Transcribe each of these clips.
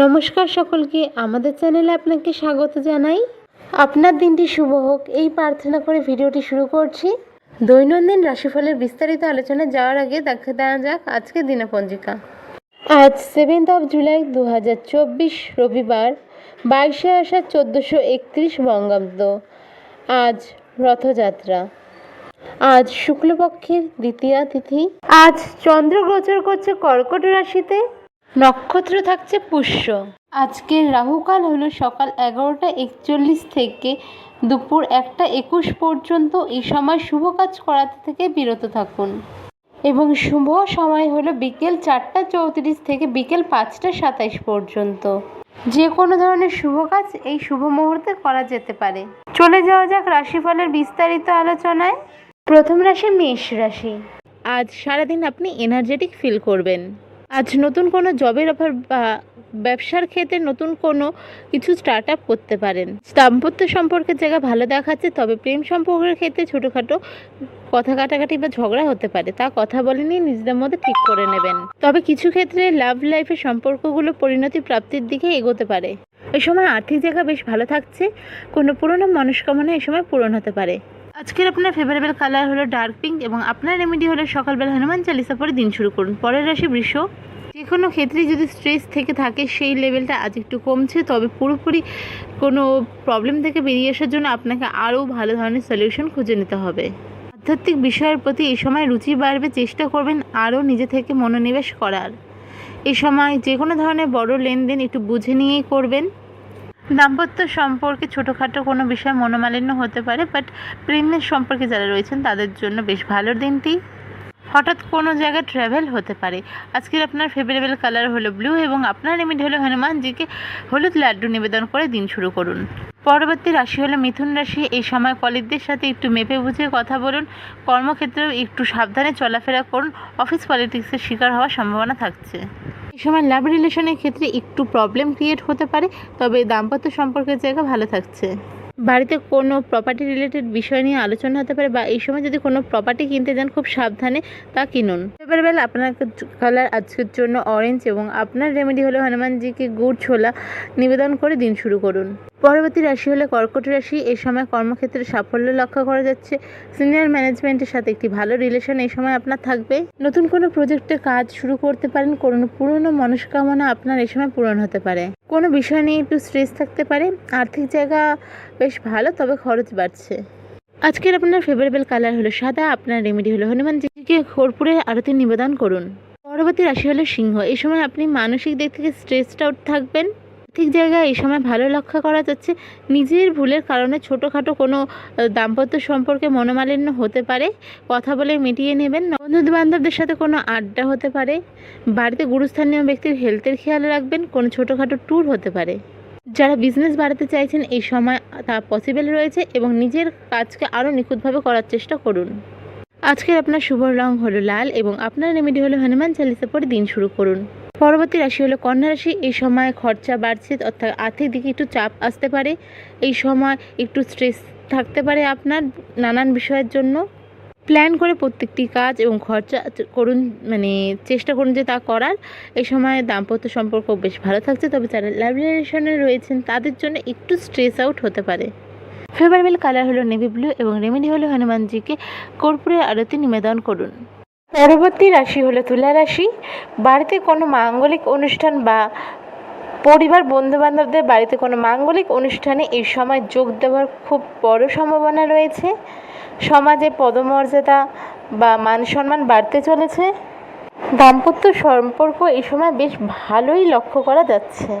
নমস্কার সকলকে, আমাদের চ্যানেলে আপনাকে স্বাগত জানাই। আপনার দিনটি শুভ হোক, এই প্রার্থনা করে ভিডিওটি শুরু করছি। দৈনন্দিন রাশিফলের বিস্তারিত আলোচনা যাওয়ার আগে দেখে দেওয়া যাক আজকের দিনপঞ্জিকা। আজ সেভেন্থ অফ জুলাই দু হাজার চব্বিশ, রবিবার, বাইশে আষাঢ় চোদ্দোশো একত্রিশ বঙ্গাব্দ। আজ রথযাত্রা। আজ শুক্লপক্ষের দ্বিতীয়া তিথি। আজ চন্দ্র গোচর করছে কর্কট রাশিতে। নক্ষত্র থাকছে পুষ্য। আজকের রাহুকাল হলো সকাল এগারোটা একচল্লিশ থেকে দুপুর একটা একুশ পর্যন্ত এই সময় শুভ কাজ করাতে থেকে বিরত থাকুন। এবং শুভ সময় হলো বিকেল চারটা চৌত্রিশ থেকে বিকেল পাঁচটা সাতাইশ পর্যন্ত। যে কোনো ধরনের শুভ কাজ এই শুভ মুহূর্তে করা যেতে পারে। চলে যাওয়া যাক রাশিফলের বিস্তারিত আলোচনায়। প্রথম রাশি মেষ রাশি। আজ সারাদিন আপনি এনার্জেটিক ফিল করবেন। আজ নতুন কোনো জবের অফার বা ব্যবসার ক্ষেত্রে নতুন কোনো কিছু স্টার্ট আপ করতে পারেন। দাম্পত্য সম্পর্কের জায়গা ভালো দেখাচ্ছে, তবে প্রেম সম্পর্কের ক্ষেত্রে ছোটোখাটো কথা কাটাকাটি বা ঝগড়া হতে পারে, তা কথা বলে নিয়ে নিজেদের মধ্যে ঠিক করে নেবেন। তবে কিছু ক্ষেত্রে লাভ লাইফের সম্পর্কগুলো পরিণতি প্রাপ্তির দিকে এগোতে পারে। এই সময় আর্থিক জায়গা বেশ ভালো থাকছে, কোনো পুরনো মনস্কামনা এই সময় পূরণ হতে পারে। আজকের আপনার ফেভারেবল কালার হলো ডার্ক পিঙ্ক এবং আপনার রেমেডি হলো সকালবেলা হনুমান চালিসা পরে দিন শুরু করুন। পরের রাশি বৃষ। যে কোনো ক্ষেত্রেই যদি স্ট্রেস থেকে থাকে, সেই লেভেলটা আজ একটু কমছে, তবে পুরোপুরি কোনো প্রবলেম থেকে বেরিয়ে আসার জন্য আপনাকে আরও ভালো ধরনের সলিউশন খুঁজে নিতে হবে। আধ্যাত্মিক বিষয়ের প্রতি এই সময় রুচি বাড়বে, চেষ্টা করবেন আরও নিজে থেকে মনোনিবেশ করার। এই সময় যে কোনো ধরনের বড় লেনদেন একটু বুঝে নিয়েই করবেন। দাম্পত্য সম্পর্কে ছোটোখাটো কোনো বিষয়ে মনোমালিন্য হতে পারে বাট প্রেমের সম্পর্কে যারা রয়েছেন তাদের জন্য বেশ ভালো দিনটি। হঠাৎ কোনো জায়গায় ট্রাভেল হতে পারে। আজকের আপনার ফেভারেবল কালার হলো ব্লু এবং আপনার রেমিডি হলো হনুমানজিকে হলুদ লাড্ডু নিবেদন করে দিন শুরু করুন। পরবর্তী রাশি হলো মিথুন রাশি। এই সময় কলিগদের সাথে একটু মেপে বুঝে কথা বলুন। কর্মক্ষেত্রেও একটু সাবধানে চলাফেরা করুন। অফিস পলিটিক্সের শিকার হওয়ার সম্ভাবনা থাকছে। এই সময় লাভ রিলেশনের ক্ষেত্রে একটু প্রবলেম ক্রিয়েট হতে পারে, তবে দাম্পত্য সম্পর্কের জায়গা ভালো থাকছে। বাড়িতে কোনো প্রপার্টি রিলেটেড বিষয় নিয়ে আলোচনা হতে পারে বা এই সময় যদি কোনো প্রপার্টি কিনতে যান খুব সাবধানে তা কিনুন। এবারবেলা আপনার কালার আজকের জন্য অরেঞ্জ এবং আপনার রেমেডি হলো হনুমানজিকে গুড় ছোলা নিবেদন করে দিন শুরু করুন। পরবর্তী রাশি হলো কর্কট রাশি। এই সময় কর্মক্ষেত্রে সাফল্য লক্ষ্য করা যাচ্ছে। সিনিয়র ম্যানেজমেন্টের সাথে একটি ভালো রিলেশন এই সময় আপনার থাকবে। নতুন কোনো প্রজেক্টে কাজ শুরু করতে পারেন, কোনো পুরনো মনস্কামনা আপনার এই সময় পূরণ হতে পারে। কোনো বিষয় নিয়ে একটু স্ট্রেস থাকতে পারে। আর্থিক জায়গা বেশ ভালো, তবে খরচ বাড়ছে। আজকের আপনার ফেভারেবল কালার হলো সাদা। আপনার রেমেডি হলো হনুমানজিকে কর্পূরের আরতি নিবেদন করুন। পরবর্তী রাশি হলো সিংহ। এই সময় আপনি মানসিক দিক থেকে স্ট্রেসড আউট থাকবেন। আর্থিক জায়গায় এই সময় ভালো লক্ষ্য করা যাচ্ছে। নিজের ভুলের কারণে ছোটোখাটো কোনো দাম্পত্য সম্পর্কে মনোমালিন্য হতে পারে। কথা বলে মিটিয়ে নেবেন। বন্ধু বান্ধবদের সাথে কোনো আড্ডা হতে পারে। বাড়িতে গুরুস্থানীয় ব্যক্তির হেলথের খেয়াল রাখবেন। কোনো ছোটোখাটো ট্যুর হতে পারে। যারা বিজনেস বাড়াতে চাইছেন, এই সময় তা পসিবল রয়েছে এবং নিজের কাজকে আরও নিখুঁতভাবে করার চেষ্টা করুন। আজকের আপনার শুভ রং হলো লাল এবং আপনার রেমেডি হলো হনুমান চালিসা পরে দিন শুরু করুন। পরবর্তী রাশি হলো কন্যা রাশি। এই সময় খরচা বাড়ছে, অর্থাৎ আর্থিক দিকে একটু চাপ আসতে পারে। এই সময় একটু স্ট্রেস থাকতে পারে আপনার নানান বিষয়ের জন্য। প্ল্যান করে প্রত্যেকটি কাজ এবং খরচা করুন মানে চেষ্টা করুন যে তা করার। এই সময় দাম্পত্য সম্পর্ক বেশ ভালো থাকছে, তবে যারা লাভ রিলেশনে রয়েছেন, তাদের জন্য একটু স্ট্রেস আউট হতে পারে। ফেভারেবল কালার হলো নেভি ব্লু এবং রেমেডি হলো হনুমানজিকে। কর্পূরের আরতি নিবেদন করুন। পরবর্তী রাশি হলো তুলা রাশি। বাড়িতে কোনো মাঙ্গলিক অনুষ্ঠান বা পরিবার বন্ধুবান্ধবদের বাড়িতে কোনো মাঙ্গলিক অনুষ্ঠানে এই সময় যোগ দেওয়ার খুব বড় সম্ভাবনা রয়েছে। সমাজে পদমর্যাদা বা মান সম্মান বাড়তে চলেছে। দাম্পত্য সম্পর্ক এই সময় বেশ ভালোই লক্ষ্য করা যাচ্ছে।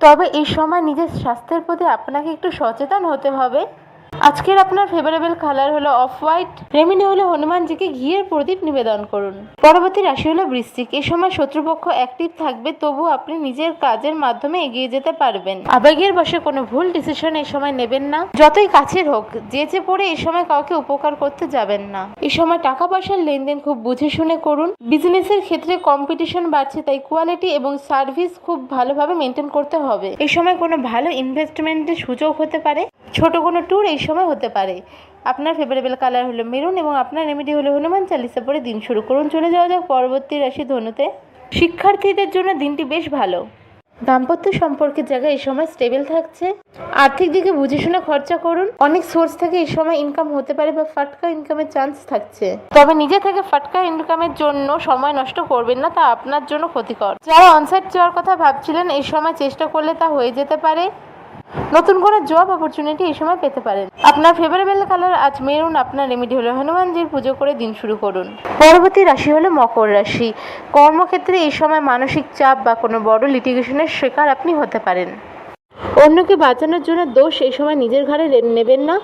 তবে এই সময় নিজের স্বাস্থ্যের প্রতি আপনাকে একটু সচেতন হতে হবে। আজকের আপনার ফেভারেবল কালার হলো অফ হোয়াইট রেমিনি হলো হনুমানজিকে ঘিয়ের প্রদীপ নিবেদন করুন। পরবর্তী রাশি হলো বৃশ্চিক। এই সময় শত্রুপক্ষ অ্যাক্টিভ থাকবে তবু আপনি নিজের কাজের মাধ্যমে এগিয়ে যেতে পারবেন। আবেগের বসে কোনো ভুল ডিসিশন এই সময় নেবেন না। যতই কাছের হোক, যেচে পড়ে এই সময় কাউকে উপকার করতে যাবেন না। এই সময় টাকা পয়সার লেনদেন খুব বুঝে শুনে করুন। বিজনেসের ক্ষেত্রে কম্পিটিশন বাড়ছে, তাই কোয়ালিটি এবং সার্ভিস খুব ভালোভাবে মেনটেন করতে হবে। এই সময় কোনো ভালো ইনভেস্টমেন্টের সুযোগ হতে পারে। ছোট কোনো ট্যুর এই সময় হতে পারে। আপনার ফেভারেবল কালার হলো মেরুন এবং আপনার রেমেডি হলো হনুমান চালিসা পরে দিন শুরু করুন। চলে যাওয়া যাক পরবর্তী রাশি ধনুতে। শিক্ষার্থীদের জন্য দিনটি বেশ ভালো। দাম্পত্য সম্পর্কের জায়গায় এই সময় স্টেবল থাকছে। আর্থিক দিকে বুঝে শুনে খরচা করুন। অনেক সোর্স থেকে এই সময় ইনকাম হতে পারে বা ফাটকা ইনকামের চান্স থাকছে। তবে নিজে থেকে ফাটকা ইনকামের জন্য সময় নষ্ট করবেন না, তা আপনার জন্য ক্ষতিকর। যারা অনসাইট যাওয়ার কথা ভাবছিলেন এই সময় চেষ্টা করলে তা হয়ে যেতে পারে। নতুন কোনো জব অপরচুনিটি এই সময় পেতে পারেন। আপনার ফেভারেবল কালার আজ মেরুন আপনার রেমেডি হলো হনুমানজির পুজো করে দিন শুরু করুন। পরবর্তী রাশি হলো মকর রাশি। কর্মক্ষেত্রে এই সময় মানসিক চাপ বা কোনো বড় লিটিগেশনের শিকার আপনি হতে পারেন। অন্যকে বাঁচানোর জন্য দোষ এই সময় নিজের ঘাড়ে রে- নেবেন না।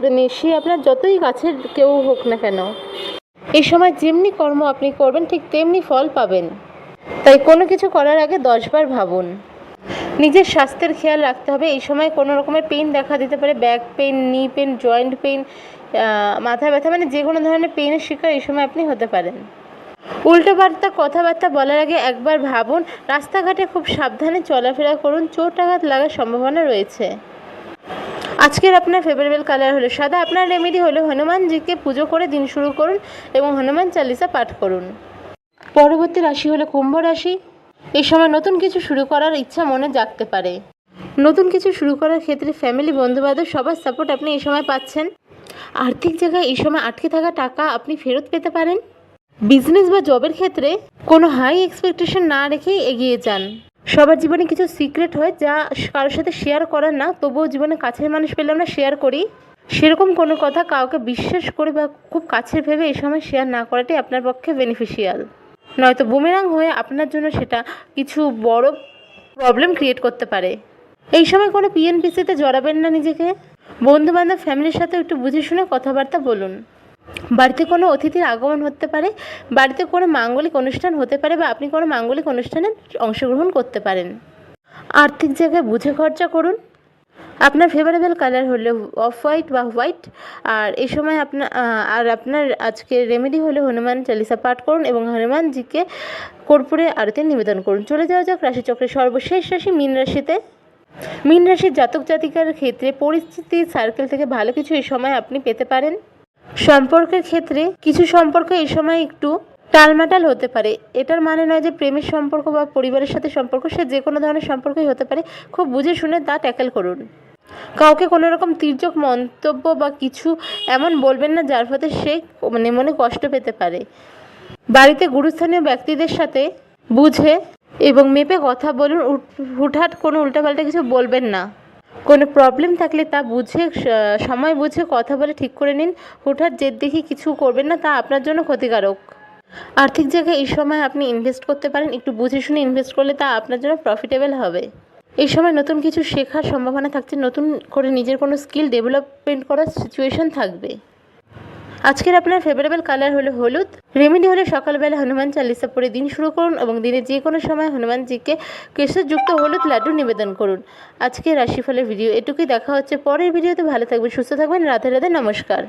মানে সে আপনার যতই কাছের কেউ হোক না কেন। এই সময় যেমনি কর্ম আপনি করবেন, ঠিক তেমনি ফল পাবেন। তাই কোনো কিছু করার আগে দশবার ভাবুন। নিজের স্বাস্থ্যের খেয়াল রাখতে হবে। এই সময় কোনো রকমের পেন দেখা দিতে পারে back pain knee pain joint pain মাথা ব্যথা মানে যে কোনো ধরনের পেনের শিকার এই সময় আপনি হতে পারেন। উল্টোপাল্টা কথাবার্তা বলার আগে একবার ভাবুন, রাস্তাঘাটে খুব সাবধানে চলাফেরা করুন চোট আঘাত লাগার সম্ভাবনা রয়েছে। আজকের আপনার ফেভারেবল কালার হলো সাদা, আপনার রেমেডি হলো হনুমানজিকে পুজো করে দিন শুরু করুন এবং হনুমান চালিসা পাঠ করুন। পরবর্তী রাশি হলো কুম্ভ রাশি। এই সময় নতুন কিছু শুরু করার ইচ্ছা মনে জাগতে পারে। নতুন কিছু শুরু করার ক্ষেত্রে ফ্যামিলি বন্ধুবান্ধব সবার সাপোর্ট আপনি এই সময় পাচ্ছেন। আর্থিক জায়গায় এই সময় আটকে থাকা টাকা আপনি ফেরত পেতে পারেন। বিজনেস বা জবের ক্ষেত্রে কোনো হাই এক্সপেকটেশন না রেখেই এগিয়ে যান। সবার জীবনে কিছু সিক্রেট হয় যা কারোর সাথে শেয়ার করার না, তবুও জীবনে কাছের মানুষ পেলে আমরা শেয়ার করি। সেরকম কোনো কথা কাউকে বিশ্বাস করে বা খুব কাছের ভেবে এই সময় শেয়ার না করাটাই আপনার পক্ষে বেনিফিশিয়াল নয়তো বুমেরাং হয়ে আপনার জন্য সেটা কিছু বড় প্রবলেম ক্রিয়েট করতে পারে। এই সময় কোনো পিএনপিসিতে জড়াবেন না নিজেকে? বন্ধু বান্ধব ফ্যামিলির সাথে একটু বুঝে শুনে কথাবার্তা বলুন। বাড়িতে কোনো অতিথির আগমন হতে পারে, বাড়িতে কোনো মাঙ্গলিক অনুষ্ঠান হতে পারে বা আপনি কোনো মাঙ্গলিক অনুষ্ঠানে অংশগ্রহণ করতে পারেন। আর্থিক জায়গায় বুঝে খরচা করুন আপনার ফেভারেবল কালার হলো অফ হোয়াইট বা হোয়াইট আর এই সময় আপনার আর আপনার আজকে রেমেডি হলো হনুমান চালিসা পাঠ করুন এবং হনুমানজিকে কর্পূরে আরতি নিবেদন করুন। চলে যাওয়া যাক রাশিচক্রের সর্বশেষ রাশি, মীন রাশিতে। মীন রাশির জাতক জাতিকার ক্ষেত্রে পরিস্থিতি সার্কেল থেকে ভালো কিছু এই সময় আপনি পেতে পারেন। সম্পর্কের ক্ষেত্রে কিছু সম্পর্ক এই সময় একটু টালমাটাল হতে পারে। এটার মানে নয় যে প্রেমের সম্পর্ক বা পরিবারের সাথে সম্পর্ক, সে যে কোনো ধরনের সম্পর্কই হতে পারে। খুব বুঝে শুনে তা ট্যাকেল করুন। কাউকে কোনো রকম তির্যক মন্তব্য বা কিছু এমন বলবেন না, যার ফলে সে মানে মনে কষ্ট পেতে পারে। বাড়িতে গুরুস্থানীয় ব্যক্তিদের সাথে বুঝে এবং মেপে কথা বলুন হুটহাট কোনো উল্টাপাল্টা কিছু বলবেন না। কোনো প্রবলেম থাকলে তা বুঝে সময় বুঝে কথা বলে ঠিক করে নিন। হুটহাট জেদ দেখি কিছু করবেন না, তা আপনার জন্য ক্ষতিকারক। আর্থিক জায়গায় এই সময় আপনি ইনভেস্ট করতে পারেন, একটু বুঝে শুনে ইনভেস্ট করলে তা আপনার জন্য প্রফিটেবল হবে। এই সময় নতুন কিছু শেখার সম্ভাবনা থাকছে, নতুন করে নিজের কোনো স্কিল ডেভেলপমেন্ট করার সিচুয়েশন থাকবে। আজকের আপনার ফেভারেবল কালার হলো হলুদ। রেমেডি হলে সকালবেলা হনুমান চালিসা পরে দিন শুরু করুন এবং দিনের যে কোনো সময় হনুমানজিকে কেশরযুক্ত হলুদ লাড্ডু নিবেদন করুন। আজকে রাশিফলের ভিডিও এটুকুই, দেখা হচ্ছে পরের ভিডিওতে ভালো থাকবেন, সুস্থ থাকবেন, রাধে রাধে, নমস্কার।